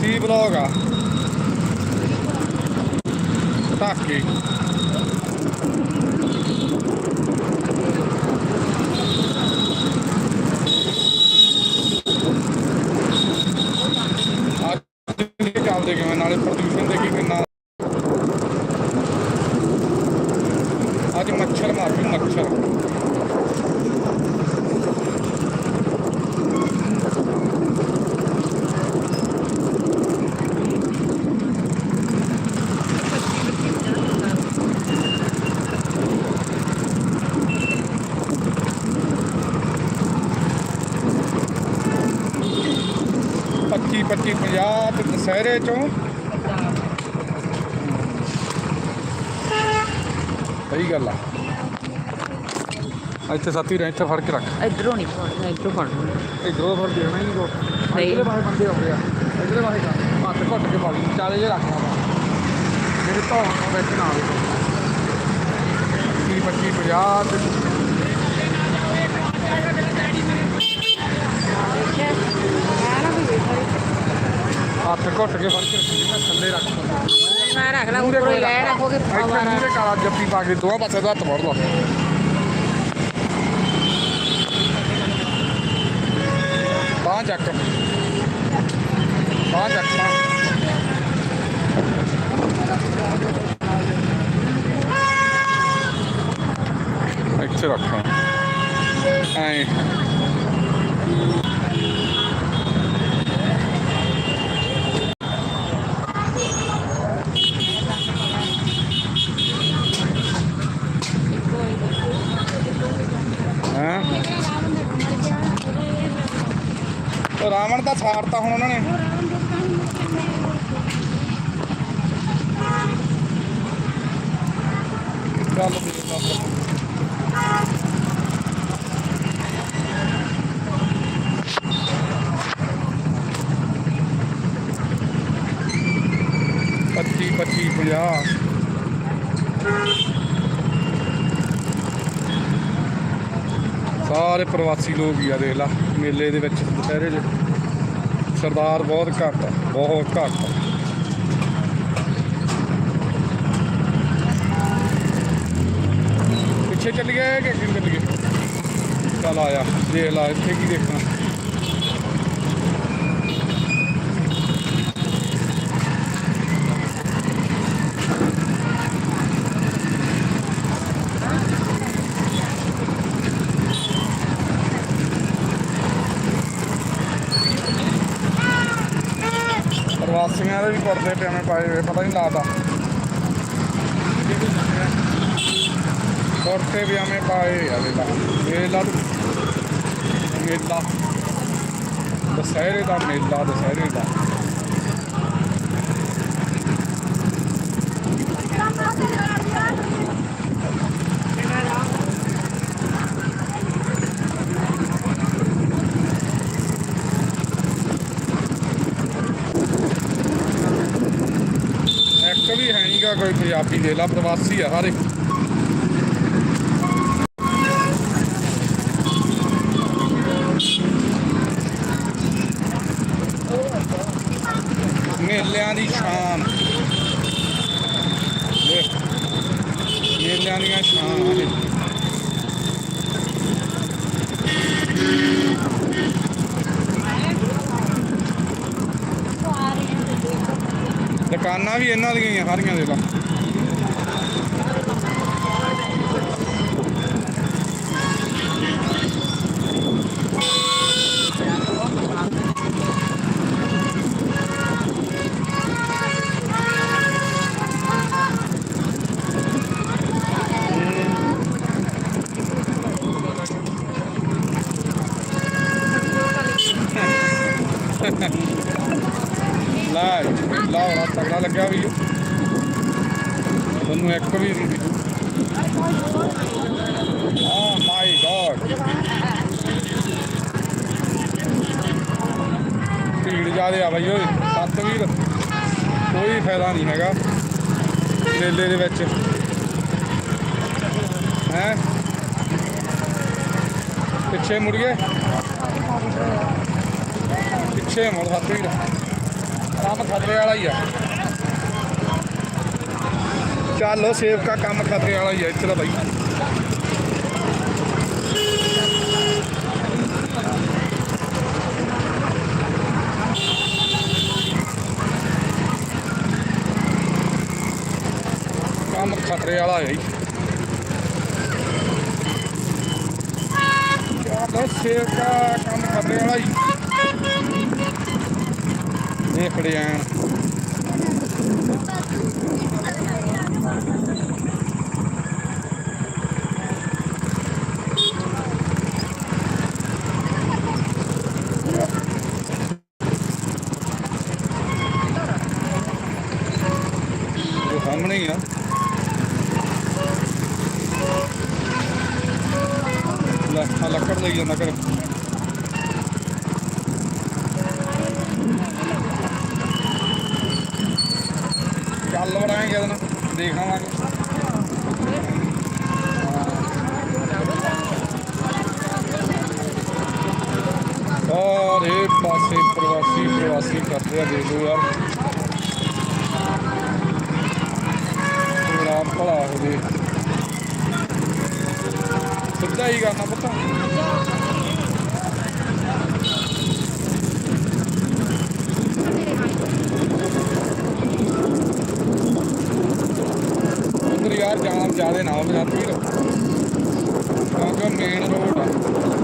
ਸੀ blog ਆ। ਟਾਕੀ ਅੱਜ ਵੀ ਚੱਲਦੇ ਕਿਵੇਂ ਨਾਲੇ ਪ੍ਰਦੂਸ਼ਣ 2550 ਤੇ ਦਸਹਿਰੇ ਚੋਂ। ਸਹੀ ਗੱਲ ਆ। ਇੱਥੇ ਸਾਥੀ ਰਹਿ ਇੱਥੇ ਫੜ ਕੇ ਰੱਖ। ਇਧਰੋਂ ਨਹੀਂ ਫੜਨਾ ਇਧਰੋਂ ਫੜਨਾ ਇਧਰੋਂ ਫੜ ਦੇਣਾ ਹੀ ਕੋ ਇਧਰੇ ਬਾਹਰ ਬੰਦੇ ਆਉਂਦੇ ਆ ਇਧਰੇ ਬਾਹਰ ਹੱਥ ਘੁੱਟ ਕੇ ਪਾਲੀ ਚਾਲੇ ਜੇ ਰੱਖਣਾ ਵਾ ਜਿਹੜੇ ਧੌਣ ਵਿੱਚ ਨਾ ਆਵੇ 25 50 ਹੱਥ ਘੁੱਟ ਕੇ ਫੜ ਕੇ ਰੱਖੀ ਮੈਂ ਥੱਲੇ ਰੱਖ ਦਿੰਦਾ ਮੈਂ ਰੱਖ ਲਾ ਉੱਪਰੋਂ ਹੀ ਲੈ ਰੱਖੋਗੇ ਇੱਥੇ ਮੂਹਰੇ ਕਾਲਾ ਜੱਫੀ ਪਾ ਕੇ ਦੋਹਾਂ ਪਾਸੇ ਦਾ ਹੱਥ ਫੜ ਲਾ ਬਾਂਹ ਚੱਕ। ਬਾਂਹ ਚੱਕ। ਇੱਥੇ ਰੱਖਾਂ ਐਂ ਹੈਂ ਉਹ ਰਾਵਣ ਦਾ ਸਾੜਤਾ ਹੁਣ ਉਹਨਾਂ ਨੇ ਚੱਲ ਵੀ ਬਾਬਾ। ਪੱਚੀ ਪੱਚੀ ਪੰਜਾਹ ਸਾਰੇ ਪ੍ਰਵਾਸੀ ਲੋਕ ਹੀ ਆ, ਦੇਖ ਲਾ, ਮੇਲੇ ਦੇ ਵਿੱਚ ਦੁਪਹਿਰੇ 'ਚ ਸਰਦਾਰ ਬਹੁਤ ਘੱਟ ਆ, ਬਹੁਤ ਘੱਟ ਆ। ਪਿੱਛੇ ਚੱਲ ਗਏ ਕਿ ਅੱਗੇ ਚੱਲ ਗਏ ਆਇਆ ਦੇਖ ਲਾ, ਇੱਥੇ ਕੀ ਦੇਖਣਾ। ਪ੍ਰਵਾਸੀਆਂ ਦੇ ਵੀ ਕੁੜਤੇ ਪਾਏ ਹੋਏ, ਪਤਾ ਨਹੀਂ ਲੱਗਦਾ। ਕੁੜਤੇ ਪਜਾਮੇ ਪਾਏ ਆ ਵੇਲਾ ਵੇਲਾ ਮੇਲਾ। ਦਸਹਿਰੇ ਦਾ ਮੇਲਾ, ਦਸਹਿਰੇ ਦਾ ਇੱਕ ਵੀ ਹੈ ਨਹੀਂਗਾ ਕੋਈ ਪੰਜਾਬੀ ਦੇ ਲਾ, ਪ੍ਰਵਾਸੀ ਆ ਸਾਰੇ ਮੇਲਿਆਂ ਦੀ ਸ਼ਾਨ। ਮੇਲਿਆਂ ਦੀਆਂ ਸ਼ਾਨ ਆ ਦੁਕਾਨਾਂ ਵੀ ਇਹਨਾਂ ਦੀਆਂ ਹੀ ਆ ਸਾਰੀਆਂ ਦੇ ਲਾ ਲੱਗਿਆ ਵੀ ਤੁਹਾਨੂੰ ਇੱਕ ਵੀ ਨਹੀਂ ਮਾਈ ਗॉड ਭੀੜ ਜ਼ਿਆਦੇ ਆ ਬਈ ਓਏ। ਸੱਤ ਵੀਰ। ਕੋਈ ਫਾਇਦਾ ਨਹੀਂ ਹੈਗਾ। ਮੇਲੇ ਦੇ ਵਿੱਚ। ਹੈ? ਪਿੱਛੇ ਮੁੜ ਗਏ? ਪਿੱਛੇ ਮੁੜ, ਸੱਤ ਵੀਰ। ਕੰਮ ਖਤਰੇ ਵਾਲਾ ਹੀ ਆ। ਚੱਲ ਸੇਵਕਾ ਕੰਮ ਖਤਰੇ ਵਾਲਾ ਹੀ ਆ, ਇੱਥੇ ਦਾ ਬਾਈ। ਕੰਮ ਖਤਰੇ ਵਾਲਾ ਹੈ ਚੱਲ ਸੇਵਕਾ ਕੰਮ ਖਤਰੇ ਵਾਲਾ ਹੀ। ਦੇਖ ਰਿਆਂ ਲੈ ਆ ਲੱਕੜ ਲਈ ਜਾਂਦਾ ਕਰ ਚੱਲ ਵੜਾਂਗੇ ਇਹਦੇ ਨਾਲ ਦੇਖ ਆਵਾਂਗੇ। ਸਾਰੇ ਪਾਸੇ ਪ੍ਰਵਾਸੀ ਪ੍ਰਵਾਸੀ ਕਰਦੇ ਆ, ਦੇਖ ਲਓ ਯਾਰ। ਰਾਮ ਭਲਾ ਹੋ ਜੇ ਸਿੱਧਾ ਕਰਨਾ ਪਤਾ। ਯਾਰ ਜਾਮ ਜ਼ਿਆਦਾ ਨਾ ਹੋ ਜਾਂਦੀ ਕਿਉਂਕਿ ਮੇਨ ਰੋਡ